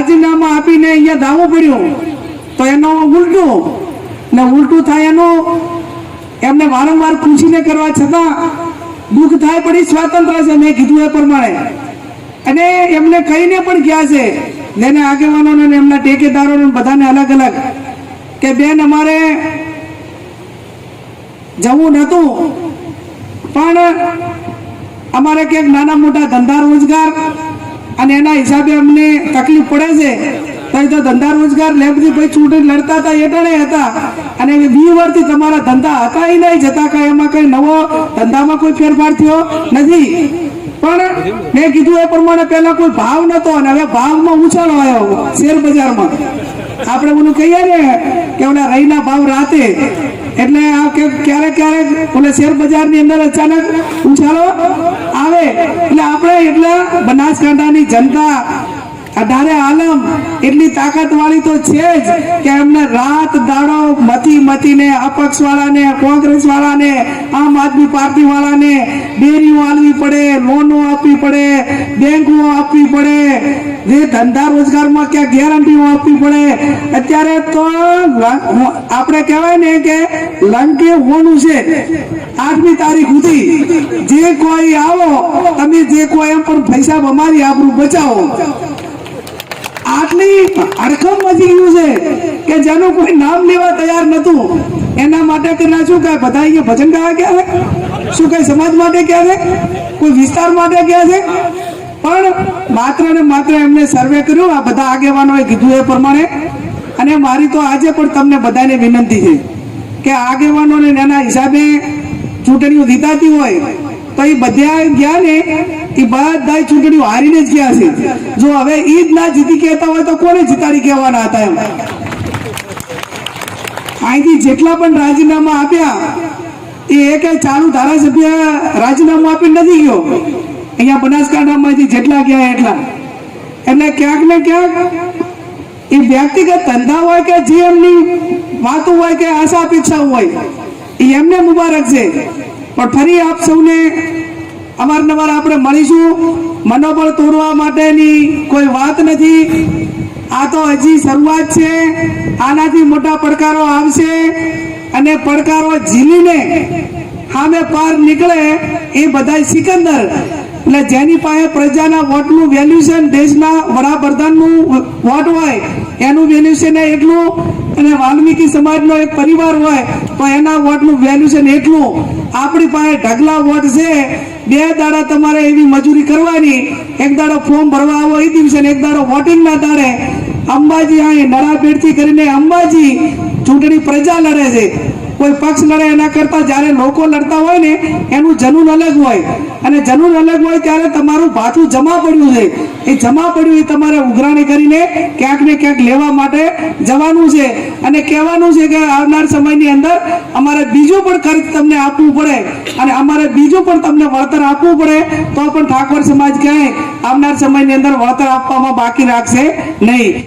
રાજીનામા આપીને અહીંયા દાવું પડ્યું તો એનો ઉલટું, ને ઉલટું થાય એનું એમને વારંવાર પૂછીને કરવા છતાં દુઃખ થાય પણ એ સ્વાતંત્ર છે, મેં કીધું એ પ્રમાણે. અને એમને કહીને પણ ગયા છે જેને આગેવાનોને એમના ટેકેદારોને બધાને અલગ અલગ કે બેન અમારે જવું નહોતું, પણ અમારે ક્યાંક નાના મોટા ધંધા રોજગાર અને એના હિસાબે અમને તકલીફ પડે છે. તો ધંધા રોજગાર લેબથી ભાઈ ચૂંટણી લડતા હતા એટણે હતા. અને બી વર્ષથી તમારા ધંધા હતા એ નહીં, જતા કાંઈ એમાં કંઈ નવો ધંધામાં કોઈ ફેરફાર થયો નથી. પણ મેં કીધું એ પ્રમાણે પહેલા કોઈ ભાવ નતો અને હવે ભાવમાં ઉછાળો આવ્યો શેર બજારમાં. આપણે ઓલું કહીએ ને કે ઓલા રહીના ભાવ રાતે એટલે ક્યારેક ક્યારેક ઓલા શેર બજારની અંદર અચાનક ઉછાળો આવે. એટલે આપણે એટલે બનાસકાંઠાની જનતા અઢારે આલમ, એટલી તાકાત વાળી તો છે જ કે એમને રાત દાડો મથી મતીને અપક્ષ વાળાને કોંગ્રેસ વાળાને આમ આદમી પાર્ટી વાળાને ડેરીઓ આલવી પડે, લોનો આપવી પડે બેંકો આપવી પડે જે ધંધા રોજગારમાં ક્યાં ગેરંટીઓ આપવી પડે? અત્યારે તો આપણે કહેવાય ને કે લંકે હોનું છે. આઠમી તારીખ સુધી જે કોઈ આવો, તમે જે કોઈ એમ પણ પૈસા અમારી આપણું બચાવો. આટલી અડખમ મચી ગયું છે કે જેનું કોઈ નામ લેવા તૈયાર નતું એના માટે તેના શું કહે બધા અહીંયા ભજન ગાવા ક્યાં છે? શું કઈ સમાજ માટે ક્યાં છે? કોઈ વિસ્તાર માટે ક્યાં છે? પણ માત્ર ને માત્ર એમને સર્વે કર્યું, આ બધા આગેવાનોએ કીધું એ પ્રમાણે. અને મારી તો આજે પણ તમને બધાને વિનંતી છે કે આગેવાનોને એના હિસાબે ચૂંટણીઓ જીતાતી હોય, તો એ બધા ગયા ને, એ બધા ચૂંટણીઓ હારીને જ ગયા છે. જો હવે એ જ ના જીતી કહેતા હોય તો કોને જીતાડી કહેવાના હતા એમ? અહીંથી જેટલા પણ રાજીનામા આપ્યા, એ એક ચાલુ ધારાસભ્ય રાજીનામું આપી નથી ગયો. અહીંયા બનાસકાંઠામાંથી જેટલા ગયા એટલા. એટલે ક્યાંક ને ક્યાંક એ વ્યક્તિગત ધંધા હોય કે જે એમની વાતો હોય કે આશા અપેક્ષા હોય, એ એમને મુબારક છે. પણ ફરી આપ સૌને અવારનવાર આપણે મળીશું. મનોબળ તોડવા માટેની કોઈ વાત નથી. આ તો હજી શરૂઆત છે. આનાથી મોટા પડકારો આવશે અને પડકારો ઝીલીને સામે પાર નીકળે એ બધા સિકંદર. એટલે જેની પાસે પ્રજાના વોટનું વેલ્યુશન દેશના વડાપ્રધાનનું વોટ હોય, એનું વેલ્યુશન એટલું, અને વાલ્મીકી સમાજનો એક પરિવાર હોય, તો એના વોટનું વેલ્યુશન એટલું. આપણી પાસે ઢગલા વોટ છે, બે દાડા તમારે એવી મજૂરી કરવાની, એક દાડો ફોર્મ ભરવા આવો એ દિવસે એક દાડો વોટિંગ ના દાડે. અંબાજી અહીં નરાપેટથી કરીને અંબાજી ચૂંટણી પ્રજા લડે છે. કોઈ પક્ષ લડે એના કરતા જ્યારે લોકો લડતા હોય ને, એનું જનૂન અલગ હોય. અને જરૂર અલગ હોય ત્યારે તમારું ભાથું જમા પડ્યું છે. એ જમા પડ્યું એ તમારે ઉઘરાણી કરીને ક્યાંક ને ક્યાંક લેવા માટે જવાનું છે. અને કહેવાનું છે કે આવનાર સમયની અંદર અમારે બીજું પણ ખર્ચ તમને આપવું પડે અને અમારે બીજું પણ તમને વળતર આપવું પડે, તો પણ ઠાકોર સમાજ ક્યાંય આવનાર સમયની અંદર વળતર આપવામાં બાકી રાખશે નહીં.